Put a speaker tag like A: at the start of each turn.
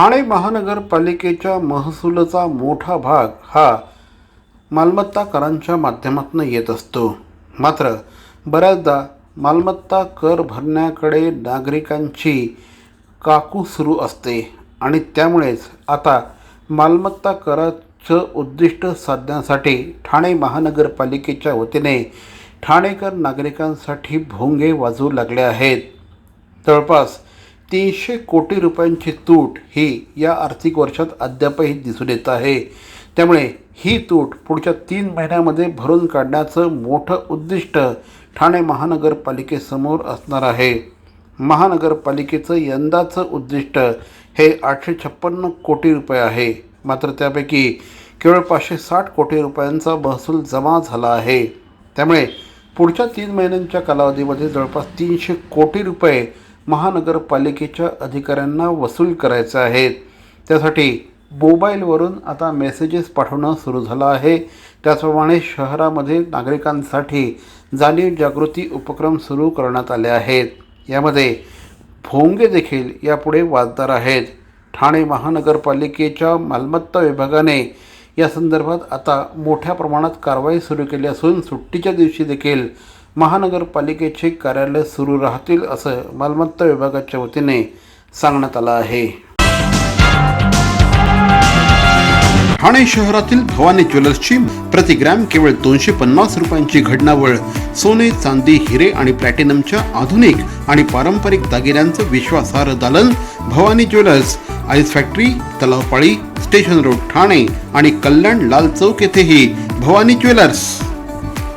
A: ठाणे महानगरपालिकेच्या महसुलाचा मोठा भाग हा मालमत्ता करांच्या माध्यमातून येत असतो. मात्र बऱ्याचदा मालमत्ता कर भरण्याकडे नागरिकांची काकू सुरू असते आणि त्यामुळेच आता मालमत्ता कराचं उद्दिष्ट साधण्यासाठी ठाणे महानगरपालिकेच्या वतीने ठाणेकर नागरिकांसाठी भोंगे वाजवू लागले आहेत. जवळपास तीनशे कोटी रुपयांची तूट ही या आर्थिक वर्षात अद्यापही दिसून येत आहे. त्यामुळे ही तूट पुढच्या तीन महिन्यामध्ये भरून काढण्याचं मोठं उद्दिष्ट ठाणे महानगरपालिकेसमोर असणार आहे. महानगरपालिकेचं यंदाचं उद्दिष्ट हे आठशे छप्पन्न कोटी रुपये आहे. मात्र त्यापैकी केवळ पाचशे साठ कोटी रुपयांचा महसूल जमा झाला आहे. त्यामुळे पुढच्या तीन महिन्यांच्या कालावधीमध्ये जवळपास तीनशे कोटी रुपये महानगरपालिकेच्या अधिकाऱ्यांना वसूल करायचं आहेत त्यासाठी मोबाईलवरून आता मेसेजेस पाठवणं सुरू झालं आहे. त्याचप्रमाणे शहरामध्ये नागरिकांसाठी जाणीव जागृती उपक्रम सुरू करण्यात आले आहेत. यामध्ये भोंगे देखील यापुढे वाजदार आहेत. ठाणे महानगरपालिकेच्या मालमत्ता विभागाने या संदर्भात आता मोठ्या प्रमाणात कारवाई सुरू केली असून सुट्टीच्या दिवशी देखील महानगरपालिकेचे कार्यालय सुरू राहतील असं मालमत्ता विभागाच्या वतीने सांगण्यात आलं आहे. ठाणे शहरातील भवानी ज्वेलर्सची प्रतिग्रॅम केवळ दोनशे पन्नास रुपयांची घडणावळ सोने चांदी हिरे आणि प्लॅटिनमच्या आधुनिक आणि पारंपरिक दागिन्यांचं विश्वासार्ह दालन Bhavani jewellers ice factory Talavpali station road Thane आणि कल्याण लाल चौक येथेही भवानी ज्वेलर्स